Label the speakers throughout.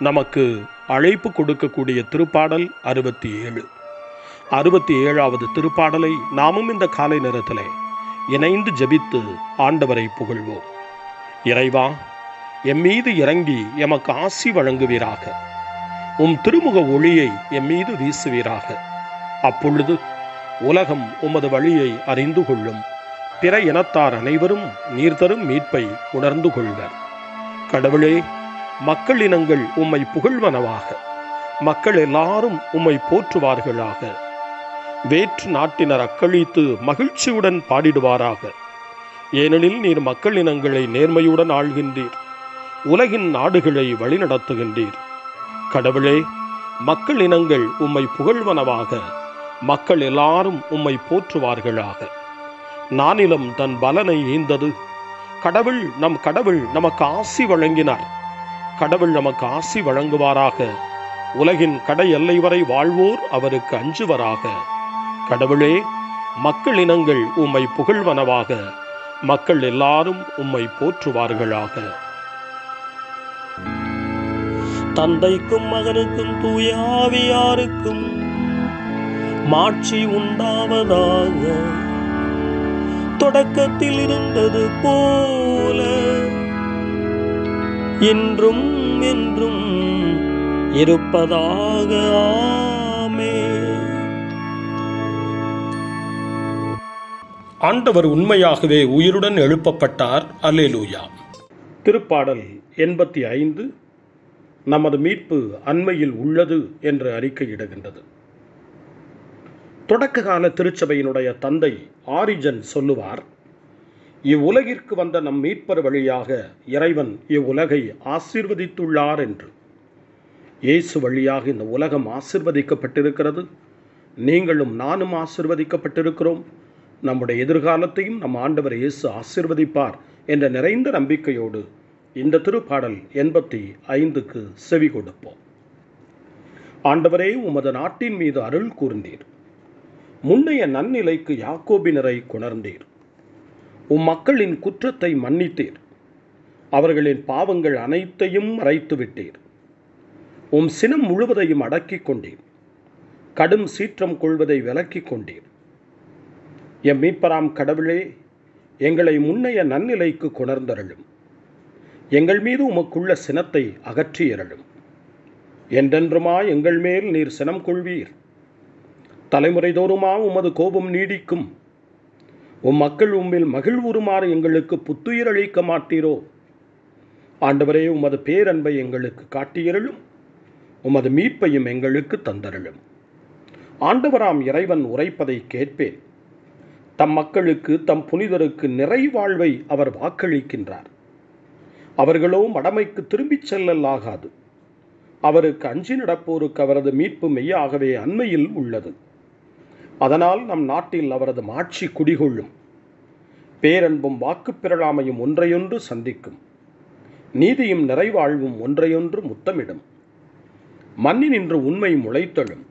Speaker 1: நமக்கு அழைப்பு கொடுக்கக்கூடிய திருப்பாடல் அறுபத்தி ஏழு அறுபத்தி ஏழாவது திருப்பாடலை நாமும் இந்த காலை நேரத்தில் இணைந்து ஜபித்து ஆண்டவரை புகழ்வோம். இறைவா எம் மீது இறங்கி எமக்கு ஆசி வழங்குவீராக. உம் திருமுக ஒளியை எம் மீது வீசுவீராக. அப்பொழுது உலகம் உமது வழியை அறிந்து கொள்ளும். பிற இனத்தார் அனைவரும் நீர் தரும் மீட்பை உணர்ந்து கொள்வர். கடவுளே மக்கள் இனங்கள் உம்மை புகழ்வனவாக. மக்கள் எல்லாரும் உம்மை போற்றுவார்களாக. வேற்று நாட்டினர் அக்களித்து மகிழ்ச்சியுடன் பாடிடுவாராக. ஏனெனில் நீர் மக்கள் இனங்களை நேர்மையுடன் ஆள்கின்றீர். உலகின் நாடுகளை வழிநடத்துகின்றீர். கடவுளே மக்கள் இனங்கள் உம்மை புகழ்வனவாக. மக்கள் எல்லாரும் உம்மை போற்றுவார்களாக. நானிலம் தன் பலனை ஈந்தது. கடவுள் நம் கடவுள் நமக்கு ஆசி வழங்கினார். கடவுள் நமக்கு ஆசி வழங்குவாராக. உலகின் கடை எல்லை வரை வாழ்வோர் அவருக்கு அஞ்சுவராக. கடவுளே மக்கள் இனங்கள் உம்மை புகழ்வனவாக. மக்கள் எல்லாரும் உம்மை போற்றுவார்களாக. தந்தைக்கும் மகனுக்கும் தூயாவியாருக்கும் மாட்சி உண்டாவதாக. தொடக்கத்தில் இருந்தது போல இன்றும் என்றும் இருப்பதாக ஆமே ஆண்டவர் உண்மையாகவே உயிருடன் எழுப்பப்பட்டார். அலேலூயா திருப்பாடல் எண்பத்தி ஐந்து நமது மீட்பு அண்மையில் உள்ளது என்று அறிக்கையிடுகின்றது. தொடக்க கால திருச்சபையினுடைய தந்தை ஆரிஜன் சொல்லுவார் இவ்வுலகிற்கு வந்த நம் மீட்பர் வழியாக இறைவன் இவ்வுலகை ஆசீர்வதித்துள்ளார் என்று. இயேசு வழியாக இந்த உலகம் ஆசிர்வதிக்கப்பட்டிருக்கிறது. நீங்களும் நானும் ஆசிர்வதிக்கப்பட்டிருக்கிறோம். நம்முடைய எதிர்காலத்தையும் நம் ஆண்டவர் இயேசு ஆசிர்வதிப்பார் என்ற நிறைந்த நம்பிக்கையோடு இந்த திருப்பாடல் எண்பத்தி ஐந்துக்கு செவி கொடுப்போம். ஆண்டவரே உமது நாட்டின் மீது அருள் கூர்ந்தீர். முன்னைய நன்னிலைக்கு யாக்கோபினரை கொணர்ந்தீர். உம் மக்களின் குற்றத்தை மன்னித்தீர். அவர்களின் பாவங்கள் அனைத்தையும் மறைத்து விட்டீர். உம் சினம் முழுவதையும் அடக்கிக் கொண்டீர். கடும் சீற்றம் கொள்வதை விலக்கிக் கொண்டீர். எம் மீட்பராம் கடவுளே எங்களை முன்னைய நன்னிலைக்கு கொணர்ந்தருளும். எங்கள் மீது உமக்குள்ள சினத்தை அகற்றியருளும். என்றென்றுமா எங்கள் மேல் நீர் சினம் கொள்வீர்? தலைமுறை தோறுமா உமது கோபம் நீடிக்கும். உம் மக்கள் உம்மில் மகிழ்வுறுமாறு எங்களுக்கு புத்துயிர் அளிக்க மாட்டீரோ? ஆண்டவரே உமது பேரன்பை எங்களுக்கு காட்டியருளும் உமது மீட்பையும் எங்களுக்கு தந்தருளும். ஆண்டவராம் இறைவன் உரைப்பதை கேட்பேன். தம் மக்களுக்கு தம் புனிதருக்கு நிறைவாழ்வை அவர் வாக்களிக்கின்றார். அவர்களோ மடமைக்கு திரும்பிச் செல்லல் ஆகாது அவருக்கு அஞ்சி நடப்போருக்கு அவரது மீட்பு மெய்யாகவே அண்மையில் உள்ளது. அதனால் நம் நாட்டில் அவரது மாட்சி குடிகொள்ளும். பேரன்பும் வாக்குப்பிரளாமையும் ஒன்றையொன்று சந்திக்கும். நீதியும் நிறைவாழ்வும் ஒன்றையொன்று முத்தமிடும். மண்ணினின்று உண்மை முளைத்தழும்.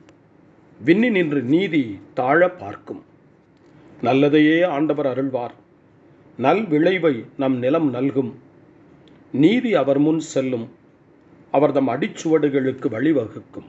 Speaker 1: விண்ணினின்று நீதி தாழ பார்க்கும். நல்லதையே ஆண்டவர் அருள்வார். நல் விளைவை நம் நிலம் நல்கும். நீதி அவர் முன் செல்லும். அவர் தம் அடிச்சுவடுகளுக்கு வழிவகுக்கும்.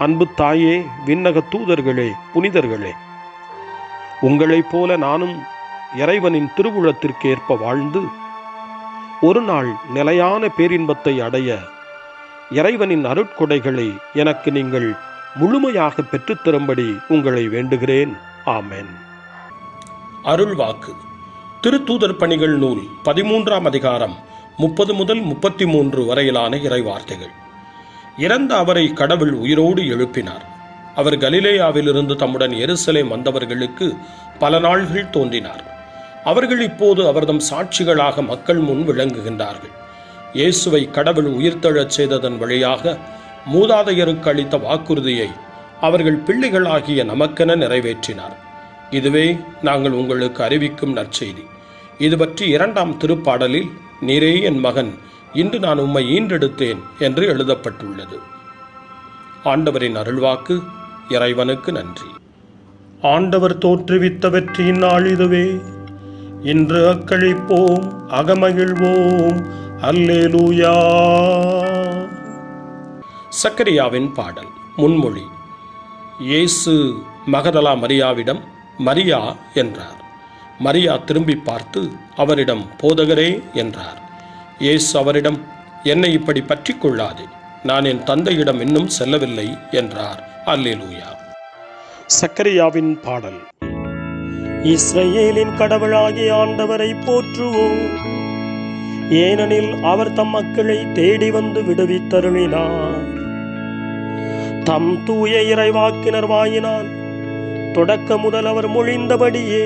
Speaker 1: அன்பு தாயே விண்ணக தூதர்களே புனிதர்களே. உங்களைப் போல நானும் இறைவனின் திருவுளத்திற்கு ஏற்ப வாழ்ந்து ஒரு நாள் நிலையான பேரின்பத்தை அடைய இறைவனின் அருட்கொடைகளை எனக்கு நீங்கள் முழுமையாக பெற்றுத்தரும்படி உங்களை வேண்டுகிறேன். ஆமேன். அருள்வாக்கு. திருத்தூதர் பணிகள் நூல் பதிமூன்றாம் அதிகாரம் முப்பது முதல் முப்பத்தி மூன்று வரையிலான இறைவார்த்தைகள். இறந்த அவரை கடவுள் உயிரோடு எழுப்பினார். அவர் கலிலேயாவிலிருந்து தம்முடன் எருசலை வந்தவர்களுக்கு பல நாள்கள் தோன்றினார். அவர்கள் இப்போது அவர்தம் சாட்சிகளாக மக்கள் முன் விளங்குகின்றார்கள். இயேசுவை கடவுள் உயிர்த்தெழச் செய்ததன் வழியாக மூதாதையருக்கு அளித்த வாக்குறுதியை அவர்கள் பிள்ளைகளாகிய நமக்கென நிறைவேற்றினார். இதுவே நாங்கள் உங்களுக்கு அறிவிக்கும் நற்செய்தி. இது பற்றி இரண்டாம் திருப்பாடலில் நீரே என் மகன் இன்று நான் உம்மை ஈன்றெடுத்தேன் என்று எழுதப்பட்டுள்ளது. ஆண்டவரின் அருள்வாக்கு இறைவனுக்கு நன்றி. ஆண்டவர் தோற்றுவித்த வெற்றியின் நாள் இதுவே. இன்று அக்களிப்போம் அகமகிழ்வோம். அல்லேலூயா. சக்கரியாவின் பாடல் முன்மொழி. இயேசு மகதலா மரியாவிடம் மரியா என்றார். மரியா திரும்பி பார்த்து அவரிடம் போதகரே என்றார். இயேசு அவரிடம் என்னை இப்படி பற்றி கொள்ளாதே நான் என் தந்தையிடம் இன்னும் செல்லவில்லை என்றார். அல்லேலூயா. சக்கரியாவின் பாடல்.
Speaker 2: இஸ்ரேலின் கடவுளாகிய ஆண்டவரை போற்றுவோம். ஏனெனில் அவர் தம் மக்களை தேடி வந்து விடுவித்தருளினார். தம் தூய இறைவாக்கினர் வாயினால் தொடக்க முதல் அவர் மொழிந்தபடியே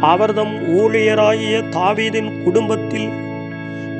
Speaker 2: அவர்தம் ஊழியராகிய தாவீதின் குடும்பத்தில்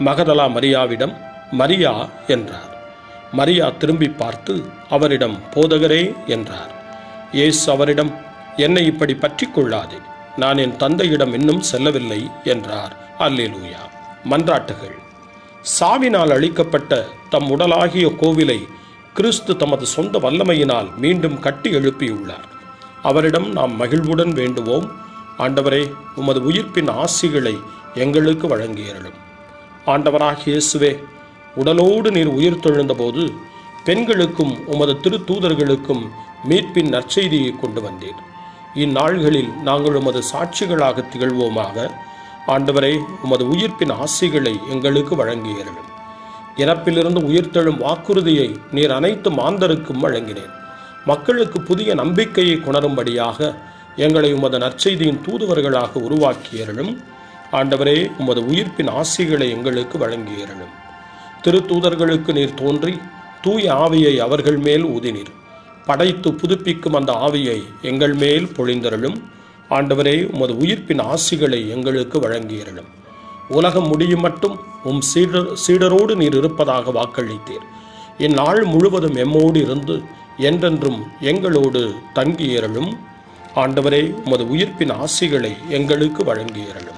Speaker 1: மகதலா மரியாவிடம் மரியா என்றார். மரியா திரும்பி பார்த்து அவரிடம் போதகரே என்றார். ஏசு அவரிடம் என்னை இப்படி பற்றிக் கொள்ளாதே நான் என் தந்தையிடம் இன்னும் செல்லவில்லை என்றார். அல்லேலூயா. மன்றாட்டுகள். சாவினால் அழிக்கப்பட்ட தம் உடலாகிய கோவிலை கிறிஸ்து தமது சொந்த வல்லமையினால் மீண்டும் கட்டி எழுப்பியுள்ளார். அவரிடம் நாம் மகிழ்வுடன் வேண்டுவோம். ஆண்டவரே உமது உயிர்ப்பின் ஆசிகளை எங்களுக்கு வழங்கியருளும் ஆண்டவராகிய இயேசுவே உடலோடு நீர் உயிர் தொழுந்தபோது பெண்களுக்கும் உமது திருத்தூதர்களுக்கும் மீட்பின் நற்செய்தியை கொண்டு வந்தீர். இந்நாள்களில் நாங்கள் உமது சாட்சிகளாக திகழ்வோமாக. ஆண்டவரை உமது உயிர்ப்பின் ஆசிகளை எங்களுக்கு வழங்கியீர்கள் இறப்பிலிருந்து உயிர்த்தெழும் வாக்குறுதியை நீர் அனைத்து மாந்தருக்கும் வழங்கினேன். மக்களுக்கு புதிய நம்பிக்கையை கொணரும்படியாக எங்களை உமது நற்செய்தியின் தூதுவர்களாக உருவாக்கியர்களும் ஆண்டவரே உமது உயிர்ப்பின் ஆசிகளை எங்களுக்கு வழங்கியருளும் திருத்தூதர்களுக்கு நீர் தோன்றி தூய ஆவியை அவர்கள் மேல் ஊதினீர். படைத்து புதுப்பிக்கும் அந்த ஆவியை எங்கள் மேல் பொழிந்தருளும். ஆண்டவரே உமது உயிர்ப்பின் ஆசிகளை எங்களுக்கு வழங்கியருளும் உலகம் முடியும் மட்டும் உம் சீடர் சீடரோடு நீர் இருப்பதாக வாக்களித்தீர். இந்நாள் முழுவதும் எம்மோடு இருந்து என்றென்றும் எங்களோடு தங்கியருளும் ஆண்டவரே உமது உயிர்ப்பின் ஆசிகளை எங்களுக்கு வழங்கியருளும்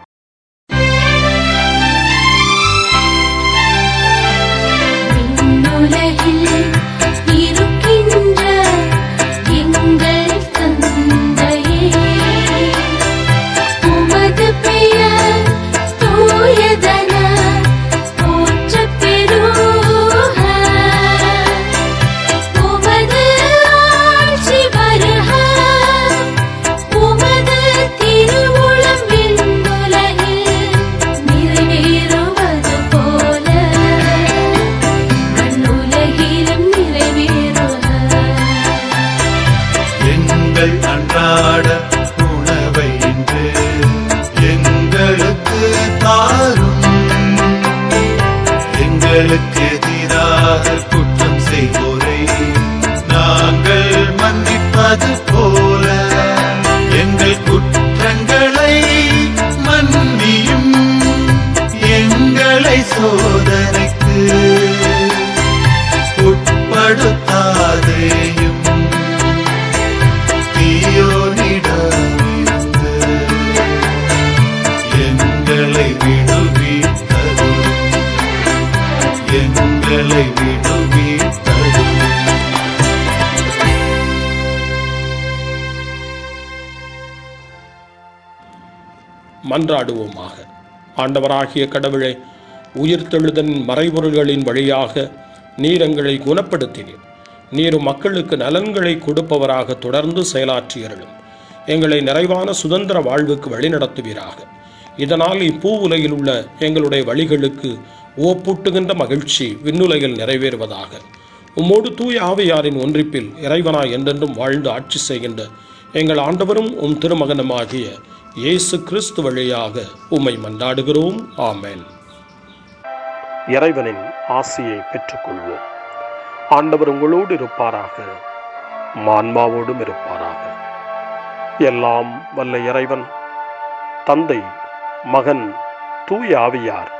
Speaker 3: எங்கள் அன்றாட உணவை இன்று எங்களுக்கு தாரும். எங்களுக்கு எதிராக எங்களை விடுவித்தது
Speaker 1: மன்றாடுவோமாக. ஆண்டவராகிய கடவுளை உயிர்த்தெழுதன் மறைபொருள்களின் வழியாக நீர் எங்களை குணப்படுத்தினீர். நீர் மக்களுக்கு நலன்களை கொடுப்பவராக தொடர்ந்து செயலாற்றியர்களும் எங்களை நிறைவான சுதந்திர வாழ்வுக்கு வழிநடத்துவீராக. இதனால் இப்பூ உலகில் உள்ள எங்களுடைய வழிகளுக்கு ஓப்பூட்டுகின்ற மகிழ்ச்சி விண்ணுலகில் நிறைவேறுவதாக. உம்மோடு தூய ஆவியாரின் ஒன்றிப்பில் இறைவனாய் என்றென்றும் வாழ்ந்து ஆட்சி செய்கின்ற எங்கள் ஆண்டவரும் உம் திருமகனுமாகிய இயேசு கிறிஸ்து வழியாக உம்மை மன்றாடுகிறோம். ஆமேன். இறைவனின் ஆசியை பெற்றுக்கொள்வோம். ஆண்டவர் உங்களோடு இருப்பாராக. மான்மாவோடும் இருப்பாராக. எல்லாம் வல்ல இறைவன் தந்தை மகன் தூய ஆவியார்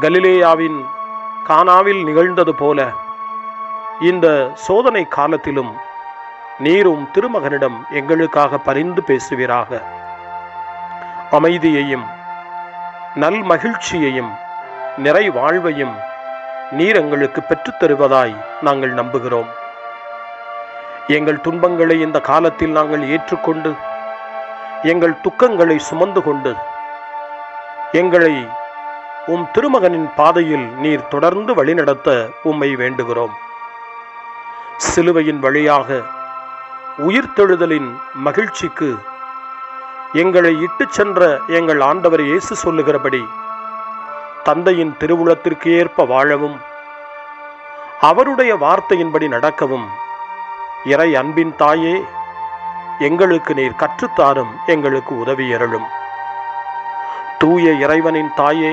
Speaker 1: கலிலேயாவின் கானாவில் நிகழ்ந்தது போல இந்த சோதனை காலத்திலும் நீரும் திருமகனிடம் எங்களுக்காக பரிந்து பேசுவீராக. அமைதியையும் நல் மகிழ்ச்சியையும் நிறை வாழ்வையும் நீர் எங்களுக்கு பெற்றுத் தருவதாய் நாங்கள் நம்புகிறோம். எங்கள் துன்பங்களை இந்த காலத்தில் நாங்கள் ஏற்றுக்கொண்டு எங்கள் துக்கங்களை சுமந்து கொண்டு எங்களை உம் திருமகனின் பாதையில் நீர் தொடர்ந்து வழிநடத்த உம்மை வேண்டுகிறோம். சிலுவையின் வழியாக உயிர்த்தெழுதலின் மகிழ்ச்சிக்கு எங்களை இட்டுச் சென்ற எங்கள் ஆண்டவர் இயேசு சொல்லுகிறபடி தந்தையின் திருவுளத்திற்கு ஏற்ப வாழவும் அவருடைய வார்த்தையின்படி நடக்கவும் இறை அன்பின் தாயே எங்களுக்கு நீர் கற்றுத்தாரும் எங்களுக்கு உதவி அருளும். தூய இறைவனின் தாயே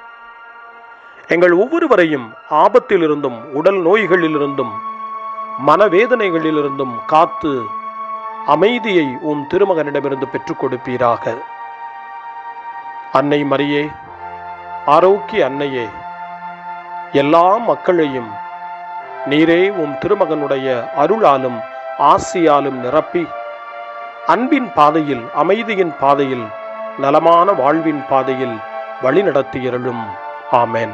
Speaker 1: எங்கள் ஒவ்வொருவரையும் ஆபத்திலிருந்தும் உடல் நோய்களிலிருந்தும் மனவேதனைகளிலிருந்தும் காத்து அமைதியை உம் திருமகனிடமிருந்து பெற்றுக் கொடுப்பீராக. அன்னை மரியே ஆரோக்கிய அன்னையே எல்லா மக்களையும் நீரே உம் திருமகனுடைய அருளாலும் ஆசியாலும் நிரப்பி அன்பின் பாதையில் அமைதியின் பாதையில் நலமான வாழ்வின் பாதையில் வழிநடத்தியருளும் ஆமேன்.